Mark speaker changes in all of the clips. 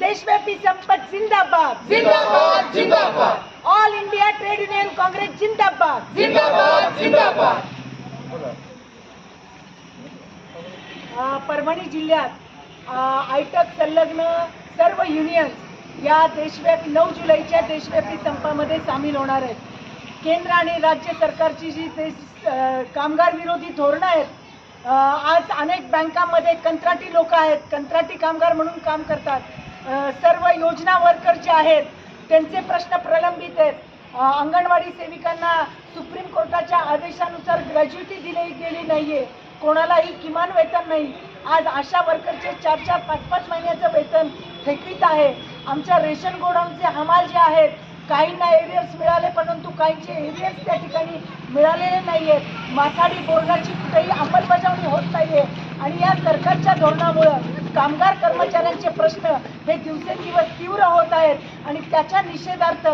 Speaker 1: देशव्यापी संपत जिंदाबाद.
Speaker 2: जिंदाबाद जिंदाबाद.
Speaker 1: All India Trade Union Congress जिंदाबाद.
Speaker 2: जिंदाबाद जिंदाबाद.
Speaker 1: अ, परभणी जिल्ह्यात आयटक संलग्न सर्व युनियन्स या देशव्यापी नऊ जुलैच्या देशव्यापी संपामध्ये सामील होणार आहेत. केंद्र आणि राज्य सरकारची जी ते अ, कामगार विरोधी धोरणं आहेत अ, आज अनेक बँकांमध्ये कंत्राटी लोक आहेत. कंत्राटी कामगार म्हणून काम करतात. सर्व योजना वर्कर जे आहेत. त्यांचे प्रश्न प्रलंबित आहेत. अंगणवाडी सेविकांना सुप्रीम कोर्टाच्या आदेशानुसार ग्रॅज्युटी दिली गेली नाहीये. कोणालाही किमान वेतन नाही. आज आशा वर्करचे चार चार पाच पाच महिन्याचं वेतन फेकवीत आहे. आमच्या रेशन गोडाऊनचे हमाल जे आहेत काहींना एरियर्स मिळाले परंतु काहींचे एरियर्स त्या ठिकाणी मिळालेले नाही आहेत माथाडी बोर्डाची कुठेही अंमलबजावणी होत नाहीये. आणि या सरकारच्या धोरणामुळं कामगार कर्मचाऱ्यांचे प्रश्न हे दिवसेंदिवस तीव्र होत आहेत आणि त्याच्या निषेधार्थ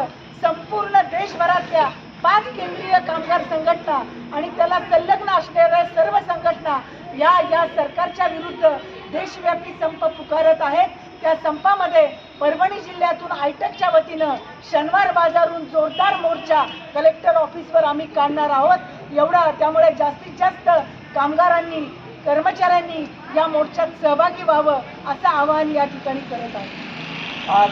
Speaker 1: संपूर्ण देशभरातल्या पाच केंद्रीय कामगार संघटना आणि त्याला संलग्न असणाऱ्या सर्व संघटना या या सरकारच्या विरुद्ध देशव्यापी संप पुकारत आहेत. त्या संपामध्ये परभणी जिल्ह्यातून आयटकच्या वतीनं शनिवार बाजारून जोरदार मोर्चा कलेक्टर ऑफिसवर आम्ही काढणार आहोत. एवढा त्यामुळे जास्तीत जास्त कामगारांनी कर्मचाऱ्यांनी या मोर्चात सहभागी व्हावं असं आवाहन या ठिकाणी करत आहे.
Speaker 3: आज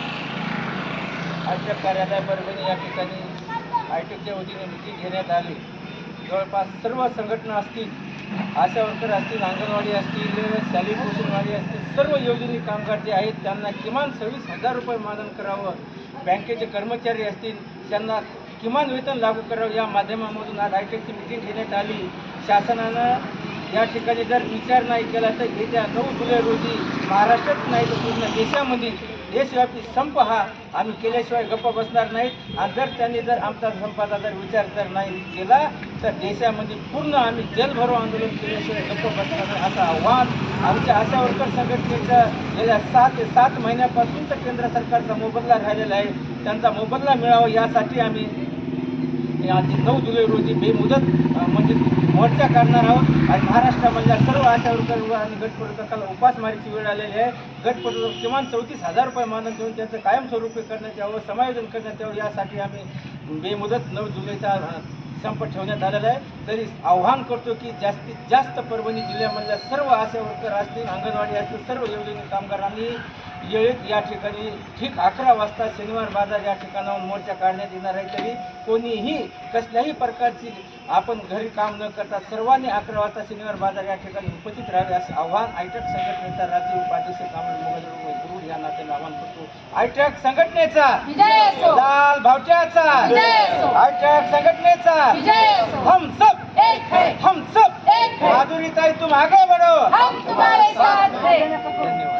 Speaker 3: आयटक कार्यालय परभणी या ठिकाणी आयटेकच्या वतीने मिटिंग घेण्यात आली. जवळपास सर्व संघटना असतील आशा वर्कर असतील अंगणवाडी असतील शालेय पोषणवाडी असतील सर्व योजने कामगार जे आहेत. त्यांना किमान सव्वीस हजार रुपये मानन करावं. बँकेचे कर्मचारी असतील त्यांना किमान वेतन लागू करावं. या माध्यमामधून आज आयटेकची मिटिंग घेण्यात आली. शासनानं या ठिकाणी जर विचार नाही केला तर येत्या नऊ जुलै रोजी महाराष्ट्रात नाही तर पूर्ण देशामध्ये देशव्यापी संप हा आम्ही केल्याशिवाय गप्प बसणार नाहीत. आणि जर त्यांनी जर आमचा संपाचा जर विचार जर नाही केला तर देशामध्ये पूर्ण आम्ही जलभरो आंदोलन केल्याशिवाय गप्प बसणार नाही असं आव्हान आमच्या आशा वर्कर संघटनेचं गेल्या सात ते सात महिन्यापासून तर केंद्र सरकारचा मोबदला राहिलेला आहे. त्यांचा मोबदला मिळावा यासाठी आम्ही आज नऊ जुलै रोजी बेमुदत म्हणजे मोर्चा काढणार आहोत. आणि महाराष्ट्रामधल्या सर्व आशा वर्कर आणि गटपटकाला उपासमारीची वेळ आलेली आहे. गटपटक किमान चौतीस हजार रुपये मानत देऊन त्याचं कायमस्वरूपी करण्यात यावं समायोजन करण्यात यावं यासाठी आम्ही बेमुदत नऊ जुलैचा संप ठेवण्यात आलेला आहे. तरी आव्हान करतो की जास्तीत जास्त परभणी जिल्ह्यामधल्या सर्व आशा वर्कर असतील अंगणवाडी असतील सर्व योजने कामगारांनी वेळेत या ठिकाणी ठीक अकरा वाजता शनिवार बाजार या ठिकाणाहून मोर्चा काढण्यात येणार आहे. तरी कोणीही कसल्याही प्रकारची आपण घरी काम न करता सर्वांनी अकरा वाजता शनिवार बाजार या ठिकाणी उपस्थित राहावे असं आव्हान आयटक संघटनेचा राज्य उपाध्यक्ष कामराज मोगल गुरु या नात्याने आव्हान करतो. आयटक संघटनेचा लाल भावट्याचा. आयटक संघटनेचा हम सब
Speaker 2: है.
Speaker 3: हम सब
Speaker 2: एक है.
Speaker 3: माधुरी ताई तुम आगे बढ़ो.
Speaker 2: हम तुम्हारे साथ हैं.
Speaker 3: धन्यवाद.